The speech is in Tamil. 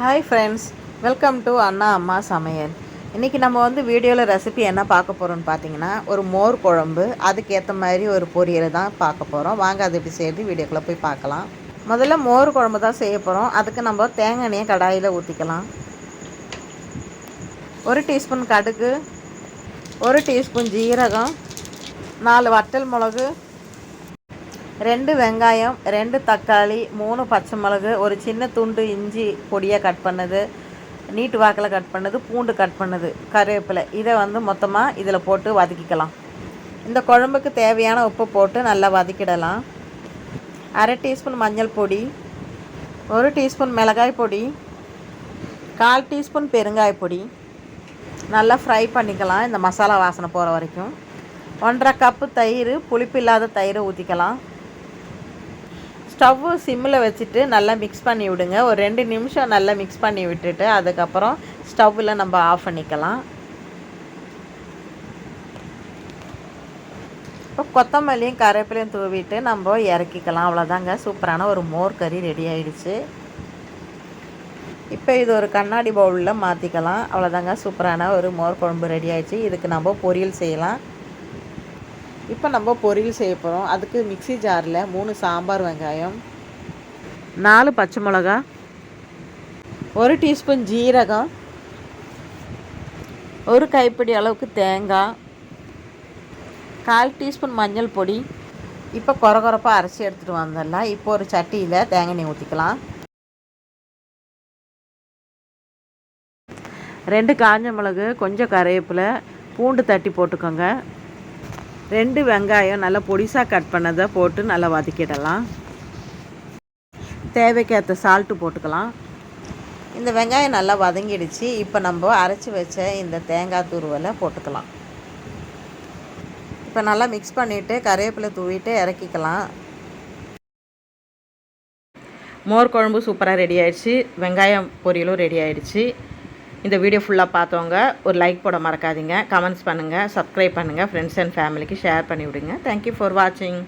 ஹாய் ஃப்ரெண்ட்ஸ் வெல்கம் டு அண்ணா அம்மா சமையல் இன்றைக்கி நம்ம வந்து வீடியோவில் ரெசிபி என்ன பார்க்க போகிறோம்னு பார்த்தீங்கன்னா ஒரு மோர் குழம்பு அதுக்கேற்ற மாதிரி ஒரு பொரியல் தான் பார்க்க போகிறோம் வாங்க அது எப்படி செய்து வீடியோக்குள்ளே போய் பார்க்கலாம். முதல்ல மோர் குழம்பு தான் செய்ய போகிறோம் அதுக்கு நம்ம தேங்காய் எண்ணெயை கடாயில் ஊற்றிக்கலாம் ஒரு டீஸ்பூன் கடுகு ஒரு டீஸ்பூன் ஜீரகம் நாலு வட்டல் மிளகு ரெண்டு வெங்காயம் ரெண்டு தக்காளி மூணு பச்சை மிளகு ஒரு சின்ன துண்டு இஞ்சி பொடியாக கட் பண்ணது நீட்டு வாக்கில் கட் பண்ணது பூண்டு கட் பண்ணது கருவேப்பிலை. இதை வந்து மொத்தமாக இதில் போட்டு வதக்கிக்கலாம். இந்த குழம்புக்கு தேவையான உப்பு போட்டு நல்லா வதக்கிடலாம். அரை டீஸ்பூன் மஞ்சள் பொடி ஒரு டீஸ்பூன் மிளகாய் பொடி கால் டீஸ்பூன் பெருங்காய பொடி. நல்லா ஃப்ரை பண்ணிக்கலாம் இந்த மசாலா வாசனை போகிற வரைக்கும். ஒன்றரை கப்பு தயிர் புளிப்பு இல்லாத தயிரை ஊற்றிக்கலாம். ஸ்டவ்வு சிம்மில் வச்சுட்டு நல்லா மிக்ஸ் பண்ணி விடுங்க. ஒரு ரெண்டு நிமிஷம் நல்லா மிக்ஸ் பண்ணி விட்டுட்டு அதுக்கப்புறம் ஸ்டவ்வில் நம்ம ஆஃப் பண்ணிக்கலாம். இப்போ கொத்தமல்லியும் கருவேப்பிலையும் தூவிட்டு நம்ம இறக்கிக்கலாம். அவ்வளோதாங்க. சூப்பரான ஒரு மோர் கறி ரெடி ஆயிடுச்சு. இப்போ இது ஒரு கண்ணாடி பவுலில் மாற்றிக்கலாம் அவ்வளோதாங்க. சூப்பரான ஒரு மோர் குழம்பு ரெடி ஆயிடுச்சு. இதுக்கு நம்ம பொரியல் செய்யலாம். இப்போ நம்ம பொரியல் செய்ய போகிறோம் அதுக்கு மிக்சி ஜாரில் மூணு சாம்பார் வெங்காயம் நாலு பச்சை மிளகா ஒரு டீஸ்பூன் ஜீரகம் ஒரு கைப்பிடி அளவுக்கு தேங்காய் கால் டீஸ்பூன் மஞ்சள் பொடி. இப்போ குறை குறைப்பாக அரைச்சி எடுத்துகிட்டு வந்துடலாம். இப்போ ஒரு சட்டியில் தேங்காய் எண்ணெய் ஊற்றிக்கலாம் ரெண்டு காஞ்ச மிளகு கொஞ்சம் கருவேப்பிலை பூண்டு தட்டி போட்டுக்கோங்க. ரெண்டு வெங்காயம் நல்லா பொடிசாக கட் பண்ணதை போட்டு நல்லா வதக்கிடலாம். தேவைக்கேற்ற சால்ட்டு போட்டுக்கலாம். இந்த வெங்காயம் நல்லா வதங்கிடுச்சு. இப்போ நம்ம அரைச்சி வச்ச இந்த தேங்காய் துருவலை போட்டுக்கலாம். இப்போ நல்லா மிக்ஸ் பண்ணிவிட்டு கருவேப்பிலை தூவிட்டு இறக்கிக்கலாம். மோர் குழம்பு சூப்பராக ரெடி ஆயிடுச்சு. வெங்காயம் பொரியலும் ரெடி ஆயிடுச்சு. இந்த வீடியோ ஃபுல்லாக பார்த்தவங்க ஒரு லைக் போட மறக்காதீங்க. கமெண்ட்ஸ் பண்ணுங்கள் சப்ஸ்கிரைப் பண்ணுங்கள் ஃப்ரெண்ட்ஸ் அண்ட் ஃபேமிலிக்கு ஷேர் பண்ணி விடுங்க தேங்க்யூ ஃபார் வாட்சிங்